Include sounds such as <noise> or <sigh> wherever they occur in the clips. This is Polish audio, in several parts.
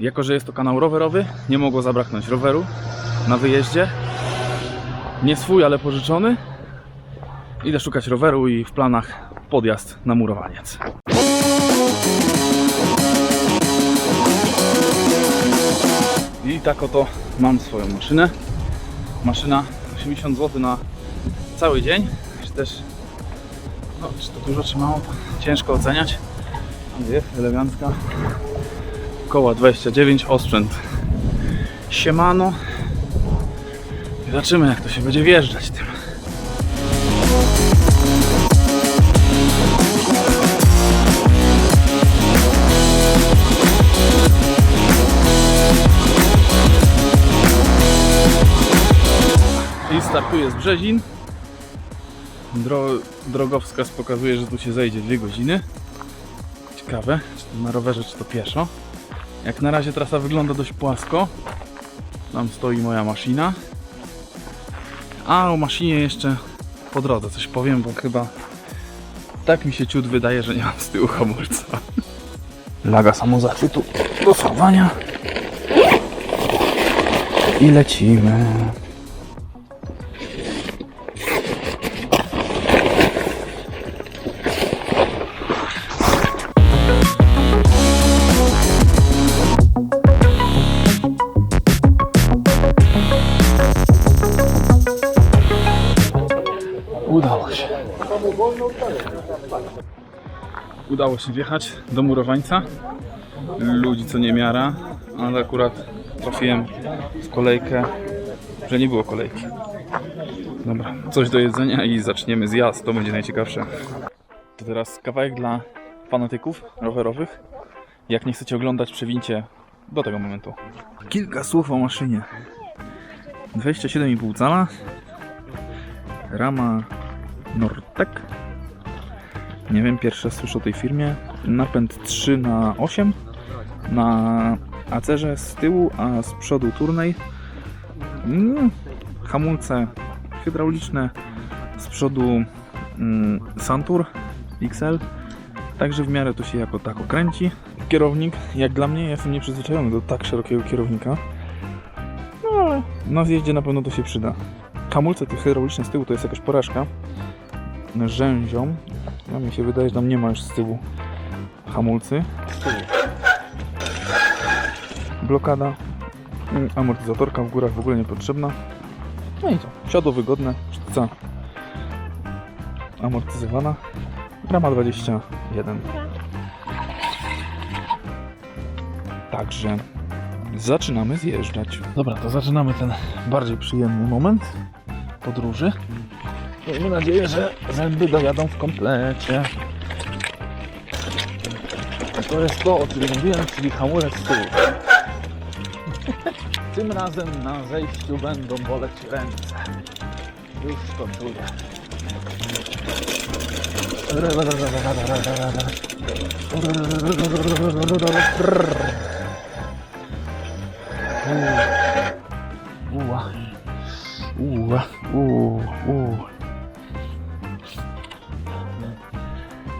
Jako, że jest to kanał rowerowy, nie mogło zabraknąć roweru na wyjeździe. Nie swój, ale pożyczony. Idę szukać roweru i w planach podjazd na murowaniec. I tak oto mam swoją maszynę. Maszyna 80 zł na cały dzień. Czy też, no, czy to dużo, czy mało, ciężko oceniać. Jest elegancka. Koła 29, osprzęt Siemano. I zobaczymy jak to się będzie wjeżdżać tym. I startuje z Brzezin. Dro drogowskaz pokazuje, że tu się zejdzie 2 godziny. Ciekawe, czy to na rowerze, czy to pieszo. Jak na razie trasa wygląda dość płasko. Tam stoi moja maszyna. A o maszynie jeszcze po drodze coś powiem, bo chyba tak mi się ciut wydaje, że nie mam z tyłu hamulca. Laga samozachwytu do schowania. I lecimy. Udało się wjechać do murowańca. Ludzi co nie miara, ale akurat trafiłem w kolejkę, że nie było kolejki. Dobra, coś do jedzenia i zaczniemy zjazd, to będzie najciekawsze. To teraz kawałek dla fanatyków rowerowych. Jak nie chcecie oglądać, przewincie do tego momentu. Kilka słów o maszynie. 27,5 cala, Rama Nortek. Nie wiem, pierwsze słyszę o tej firmie. Napęd 3 na 8 na acerze z tyłu, a z przodu turnej. Mm, hamulce hydrauliczne, z przodu mm, Santur XL. Także w miarę to się jako tako kręci. Kierownik, jak dla mnie, jestem nieprzyzwyczajony do tak szerokiego kierownika. No ale na zjeździe na pewno to się przyda. Hamulce te hydrauliczne z tyłu to jest jakaś porażka. Rzęzią. A mi się wydaje, że tam nie ma już z tyłu hamulcy. Blokada. Mm, Amortyzatorka w górach w ogóle niepotrzebna. No i co? Siodło wygodne. Sztuca amortyzowana. Rama 21. Także zaczynamy zjeżdżać. Dobra, to zaczynamy ten bardziej przyjemny moment podróży. Miejmy nadzieję, że zęby dojadą w komplecie. To jest to, o czym mówiłem, czyli hamulec z tyłu. <laughs> Tym razem na zejściu będą boleć ręce. Już to czuję. Uła. Uła. Uła. Uła.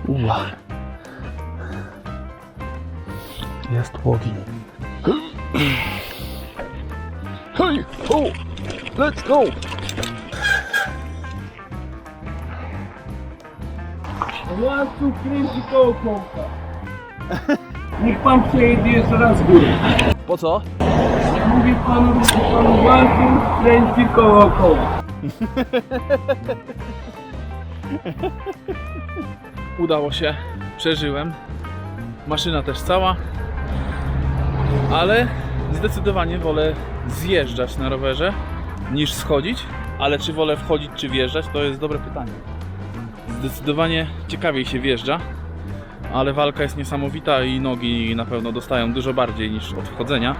Uła. Jest ogień. Hej! Ho! Let's go! Łańcuch kręci koło kołka. Niech pan przejedzie jeszcze raz w górę. Po co? Mówię panu, że pan łańcuch kręci koło koła. <laughs> Udało się, przeżyłem. Maszyna też cała, ale zdecydowanie wolę zjeżdżać na rowerze niż schodzić. Ale czy wolę wchodzić czy wjeżdżać, to jest dobre pytanie. Zdecydowanie ciekawiej się wjeżdża, ale walka jest niesamowita i nogi na pewno dostają dużo bardziej niż od wchodzenia.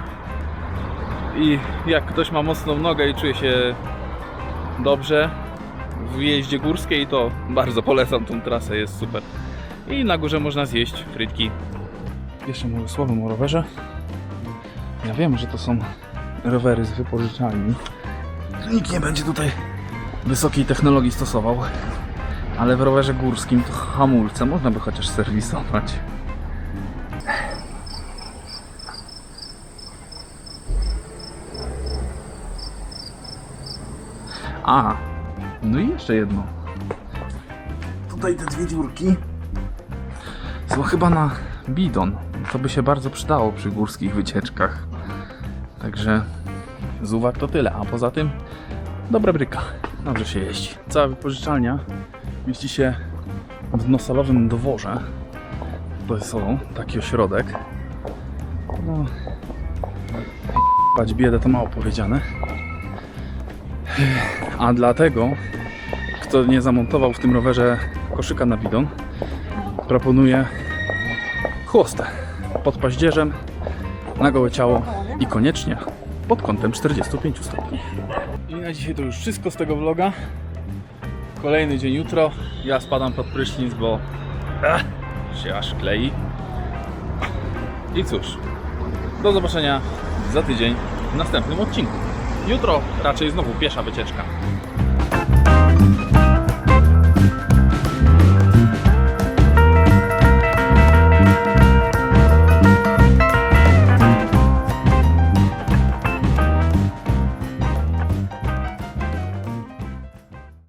I jak ktoś ma mocną nogę i czuje się dobrze w jeździe górskiej, to bardzo polecam tą trasę, jest super. I na górze można zjeść frytki. Jeszcze może słowem o rowerze. Ja wiem, że to są rowery z wypożyczalni. Nikt nie będzie tutaj wysokiej technologii stosował, ale w rowerze górskim to hamulce można by chociaż serwisować. A, no i jeszcze jedno. Tutaj te dwie dziurki są chyba na bidon. To by się bardzo przydało przy górskich wycieczkach. Także z uwag to tyle. A poza tym dobra bryka. Dobrze się jeździ. Cała wypożyczalnia mieści się w nosalowym dworze. To jest o, taki ośrodek. No, biedę to mało powiedziane. A dlatego, kto nie zamontował w tym rowerze koszyka na bidon, proponuję chłostę pod paździerzem, na gołe ciało i koniecznie pod kątem 45 stopni. I na dzisiaj to już wszystko z tego vloga. Kolejny dzień jutro. Ja spadam pod prysznic, bo ech, się aż klei. I cóż, do zobaczenia za tydzień w następnym odcinku. Jutro raczej znowu piesza wycieczka.